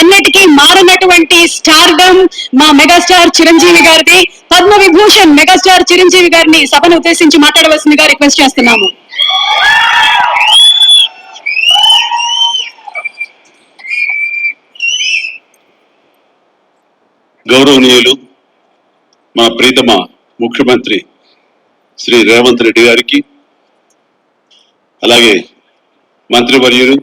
ఎన్నటికీ మారనటువంటి స్టార్డమ్ మా మెగాస్టార్ చిరంజీవి గారిది. పద్మ విభూషణ్ మెగాస్టార్ చిరంజీవి గారిని సభను ఉద్దేశించి మాట్లాడవలసిందిగా రిక్వెస్ట్ చేస్తున్నాము. గౌరవనీయులు మా ప్రీతమ ముఖ్యమంత్రి శ్రీ రేవంత్ రెడ్డి గారికి అలాగే మంత్రివర్యులు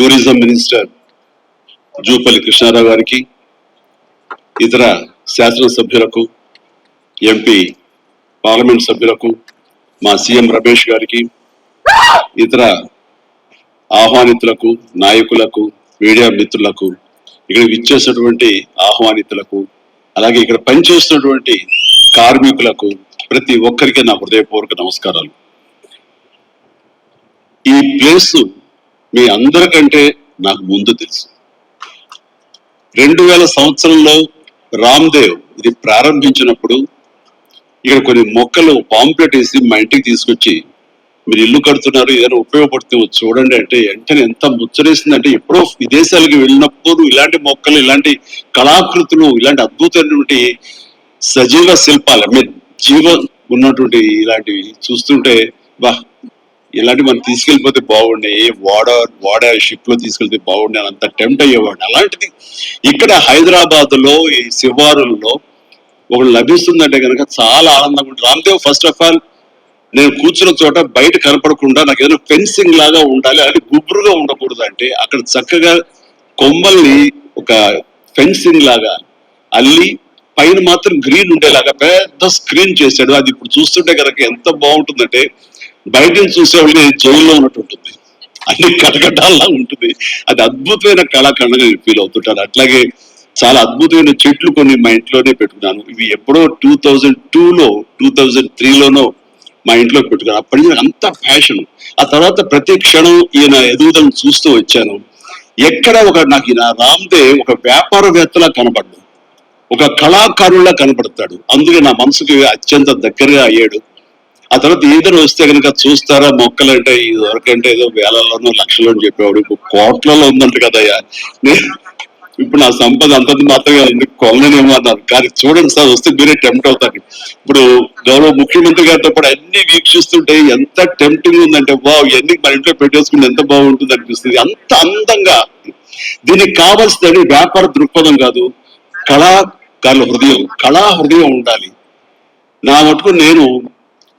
టూరిజం మినిస్టర్ జూపల్లి కృష్ణారావు గారికి ఇతర శాసనసభ్యులకు ఎంపీ పార్లమెంట్ సభ్యులకు మా సీఎం రమేష్ గారికి ఇతర ఆహ్వానితులకు నాయకులకు మీడియా మిత్రులకు ఇక్కడ విచ్చేసినటువంటి ఆహ్వానితులకు అలాగే ఇక్కడ పనిచేస్తున్నటువంటి కార్మికులకు ప్రతి ఒక్కరికి నా హృదయపూర్వక నమస్కారాలు. ఈ ప్లేస్ మీ అందరికంటే నాకు ముందు తెలుసు. రెండు వేల సంవత్సరంలో రామ్దేవ్ ఇది ప్రారంభించినప్పుడు ఇక్కడ కొన్ని మొక్కలు పాంప్లెట్ వేసి మా ఇంటికి తీసుకొచ్చి మీరు ఇల్లు కడుతున్నారు ఏదైనా ఉపయోగపడుతుంది చూడండి అంటే వెంటనే ఎంత ముచ్చరేసింది అంటే ఎప్పుడో విదేశాలకు వెళ్ళినప్పుడు ఇలాంటి మొక్కలు ఇలాంటి కళాకృతులు ఇలాంటి అద్భుతమైనటువంటి సజీవ శిల్పాలు మీ మీన్ జీవ ఉన్నటువంటి ఇలాంటివి చూస్తుంటే బా ఇలాంటి మనం తీసుకెళ్ళిపోతే బాగుండే వాడ వాడ షిప్లో తీసుకెళ్తే బాగుండే అని అంత టెంప్ట్ అయ్యేవాడిని. అలాంటిది ఇక్కడ హైదరాబాద్లో ఈ శివారుల్లో ఒకటి లభిస్తుందంటే కనుక చాలా ఆనందంగా ఉంటుంది. రామ్దేవ్ ఫస్ట్ ఆఫ్ ఆల్ నేను కూర్చున్న చోట బయట కనపడకుండా నాకు ఏదైనా ఫెన్సింగ్ లాగా ఉండాలి అది గుబురుగా ఉండకూడదు అంటే అక్కడ చక్కగా కొమ్మల్ని ఒక ఫెన్సింగ్ లాగా అల్లి పైన మాత్రం గ్రీన్ ఉండేలాగా పెద్ద స్క్రీన్ చేశాడు. అది ఇప్పుడు చూస్తుంటే కనుక ఎంత బాగుంటుందంటే బయట నుంచి చూసేవాళ్ళని జైల్లో ఉన్నట్టు ఉంటుంది అన్ని కటకటాల్లా ఉంటుంది. అది అద్భుతమైన కళాఖండగా నేను ఫీల్ అవుతుంటాను. అట్లాగే చాలా అద్భుతమైన చెట్లు కొన్ని మా ఇంట్లోనే పెట్టుకున్నాను. ఇవి ఎప్పుడో టూ థౌజండ్ టూలో టూ థౌజండ్ త్రీలోనో మా ఇంట్లో పెట్టుకున్నాను. అప్పటి నుంచి అంత ఫ్యాషన్ ఆ తర్వాత ప్రతి క్షణం ఈయన ఎదుగుదలను చూస్తూ వచ్చాను. ఎక్కడ ఒక నాకు ఈయన రామ్దేవ్ ఒక వ్యాపారవేత్తలా కనపడ్డాడు ఒక కళాకారుల్లా కనపడతాడు అందుకే నా మనసుకి అత్యంత దగ్గరగా అయ్యాడు. ఆ తర్వాత ఏదైనా వస్తే కనుక చూస్తారా? మొక్కలు అంటే ఇది వరకంటే ఏదో వేలలోనో లక్షలను చెప్పేవాడు. ఇప్పుడు కోట్లలో ఉందంట కదయ్యా. ఇప్పుడు నా సంపద అంతంత మాత్రమే ఉంది కొనలేనేమో అన్నారు. కానీ చూడండి సార్ వస్తే మీరే టెంప్ట్ అవుతారు. ఇప్పుడు గౌరవ ముఖ్యమంత్రి గారితో పాటు అన్ని వీక్షిస్తుంటే ఎంత టెంప్టింగ్ ఉందంటే వావ్ ఇవన్నీ మన ఇంట్లో పెట్టేసుకుంటే ఎంత బాగుంటుంది అనిపిస్తుంది. అంత అందంగా. దీనికి కావాల్సింది వ్యాపార దృక్పథం కాదు. కళాకారుల హృదయం. కళా హృదయం ఉండాలి. నా మటుకు నేను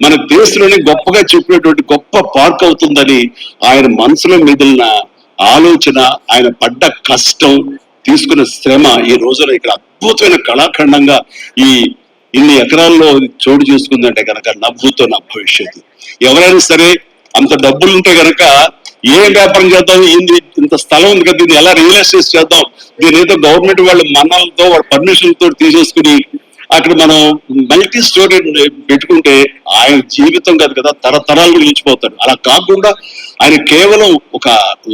మన దేశంలోనే గొప్పగా చెప్పినటువంటి గొప్ప పార్క్ అవుతుందని ఆయన మనసులో మిగిలిన ఆలోచన ఆయన పడ్డ కష్టం తీసుకున్న శ్రమ ఈ రోజున ఇక్కడ అద్భుతమైన కళాఖండంగా ఈ ఇన్ని ఎకరాల్లో చోటు చేసుకుందంటే కనుక నవ్వుతో నా భవిష్యత్తు. ఎవరైనా సరే అంత డబ్బులు ఉంటే గనక ఏ వ్యాపారం చేద్దాం? ఏంది? ఇంత స్థలం ఉంది కదా దీన్ని ఎలా రియల్ ఎస్టేట్ చేద్దాం? దీని ఏదో గవర్నమెంట్ వాళ్ళ మన్నాలతో వాళ్ళ పర్మిషన్తో తీసేసుకుని అక్కడ మనం మల్టీ స్టోరీ పెట్టుకుంటే ఆయన జీవితం కాదు కదా తరతరాలు నిలిచిపోతాడు. అలా కాకుండా ఆయన కేవలం ఒక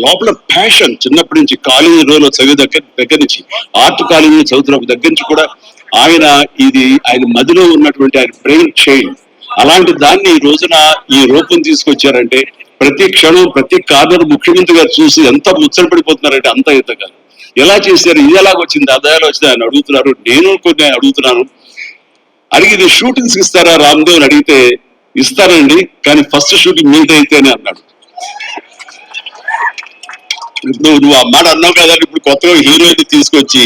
లోపల ప్యాషన్ చిన్నప్పటి నుంచి కాలేజీ రోజులో చదివే దగ్గర దగ్గర నుంచి ఆర్ట్ కాలేజీ చదువుతున్న దగ్గర నుంచి కూడా ఆయన ఇది ఆయన మదిలో ఉన్నటువంటి ఆయన బ్రెయిన్ చైల్డ్ అలాంటి దాన్ని ఈ రోజున ఈ రూపం తీసుకొచ్చారంటే ప్రతి క్షణం ప్రతి కార్నర్ ముఖ్యమంత్రి గారు చూసి ఎంత ముచ్చట పడిపోతున్నారంటే అంత ఇంతగా ఎలా చేశారు ఇది ఎలాగొచ్చింది ఆదాయాలు వచ్చింది ఆయన అడుగుతున్నారు. నేను కొన్ని అడుగుతున్నాను. అడిగి ఇది షూటింగ్స్ ఇస్తారా రామ్దేవ్ అని అడిగితే ఇస్తానండి కానీ ఫస్ట్ షూటింగ్ మీట్ అయితేనే అన్నాడు. ఇప్పుడు నువ్వు ఆ మాట అన్నావు కదా ఇప్పుడు కొత్తగా హీరోయిన్ తీసుకొచ్చి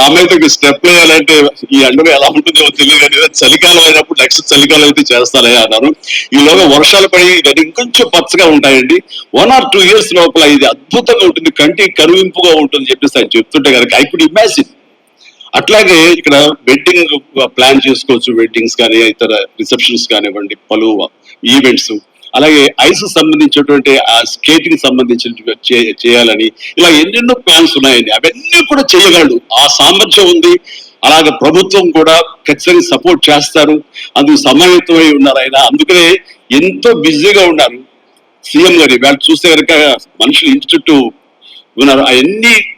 ఆమెతో స్టెప్ వేయాలంటే ఈ అండగా ఎలా ఉంటుందో తెలియదు కానీ చలికాలం అయినప్పుడు నెక్స్ట్ చలికాలం అయితే చేస్తారే అన్నారు. ఈలోగా వర్షాలు పడి ఇవన్నీ ఇంకొంచెం పచ్చగా ఉంటాయండి. వన్ ఆర్ టూ ఇయర్స్ లోపల ఇది అద్భుతంగా ఉంటుంది కంటికి కనువింపుగా ఉంటుంది చెప్పేసి ఆయన చెప్తుంటే కనుక ఐ కుడ్ ఇమాజిన్ అట్లాగే ఇక్కడ వెడ్డింగ్ ప్లాన్ చేసుకోవచ్చు వెడ్డింగ్స్ కానీ ఇతర రిసెప్షన్స్ కానివ్వండి పలు ఈవెంట్స్ అలాగే ఐస్ సంబంధించినటువంటి ఆ స్కేటింగ్ సంబంధించిన చే- చేయాలని ఇలా ఎన్నెన్నో ప్లాన్స్ ఉన్నాయండి. అవన్నీ కూడా చేయగలడు. ఆ సామర్థ్యం ఉంది. అలాగే ప్రభుత్వం కూడా ఖచ్చితంగా సపోర్ట్ చేస్తారు. అందుకు సమాయత్తమై ఉన్నారు ఆయన. అందుకనే ఎంతో బిజీగా ఉన్నారు. సీఎం గారి. వాళ్ళు చూస్తే కనుక మనుషులు ఇంటి చుట్టూ ఉన్నారు. అవన్నీ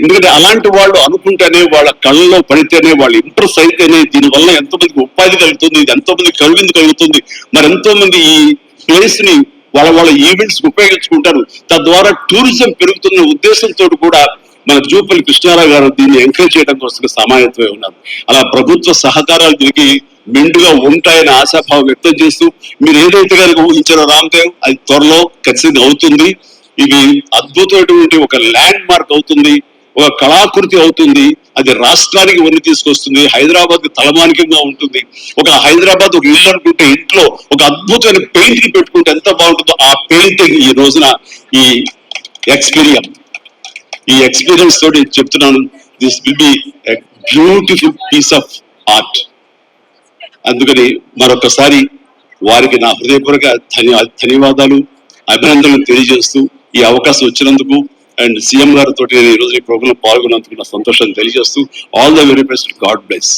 ఎందుకంటే అలాంటి వాళ్ళు అనుకుంటేనే వాళ్ళ కళ్ళలో పడితేనే వాళ్ళు ఇంప్రెస్ అయితేనే దీనివల్ల ఎంతో మందికి ఉపాధి కలుగుతుంది ఎంతో మందికి కలువింది కలుగుతుంది. మరి ఎంతో మంది ఈ ప్లేస్ని వాళ్ళ వాళ్ళ ఈవెంట్స్ ఉపయోగించుకుంటారు. తద్వారా టూరిజం పెరుగుతున్న ఉద్దేశంతో కూడా మన జూపల్లి కృష్ణారావు గారు దీన్ని ఎంకరేజ్ చేయడం కోసం సమాయత్తమై ఉన్నారు. అలా ప్రభుత్వ సహకారాలు దీనికి మెండుగా ఉంటాయని ఆశాభావం వ్యక్తం చేస్తూ మీరు ఏదైతే కనుక ఊహించారో రామ్దేవ్ అది త్వరలో ఖచ్చితంగా అవుతుంది. ఇది అద్భుతమైనటువంటి ఒక ల్యాండ్ మార్క్ అవుతుంది. ఒక కళాకృతి అవుతుంది అది రాష్ట్రానికి వన్ని తీసుకొస్తుంది హైదరాబాద్ తలమానికంగా ఉంటుంది. ఒక హైదరాబాద్ ఒక ఇల్లు అనుకుంటే ఇంట్లో ఒక అద్భుతమైన పెయింటింగ్ పెట్టుకుంటే ఎంత బాగుంటుందో ఆ పెయింటింగ్ ఈ రోజున ఈ ఎక్స్పీరియన్స్ ఈ ఎక్స్పీరియన్స్ తోటి చెప్తున్నాను this will be beautiful piece of art. అందుకని మరొకసారి వారికి నా హృదయపూర్వక ధన్య ధన్యవాదాలు అభినందనలు తెలియజేస్తూ ఈ అవకాశం వచ్చినందుకు అండ్ సీఎం గారితో నేను ఈ రోజు ఈ ప్రోగ్రామ్ పాల్గొన్నందుకు నా సంతోషాన్ని తెలియజేస్తూ all the very best God bless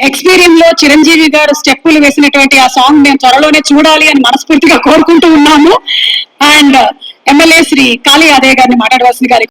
ఎక్స్పీరియన్స్లో Chiranjeevi గారు స్టెప్పులు వేసినటువంటి ఆ సాంగ్ మేము త్వరలోనే చూడాలి అని మనస్ఫూర్తిగా కోరుకుంటూ ఉన్నాము అండ్ ఎమ్మెల్యే శ్రీ కాళీ అదే గారిని మాట్లాడవలసింది గారి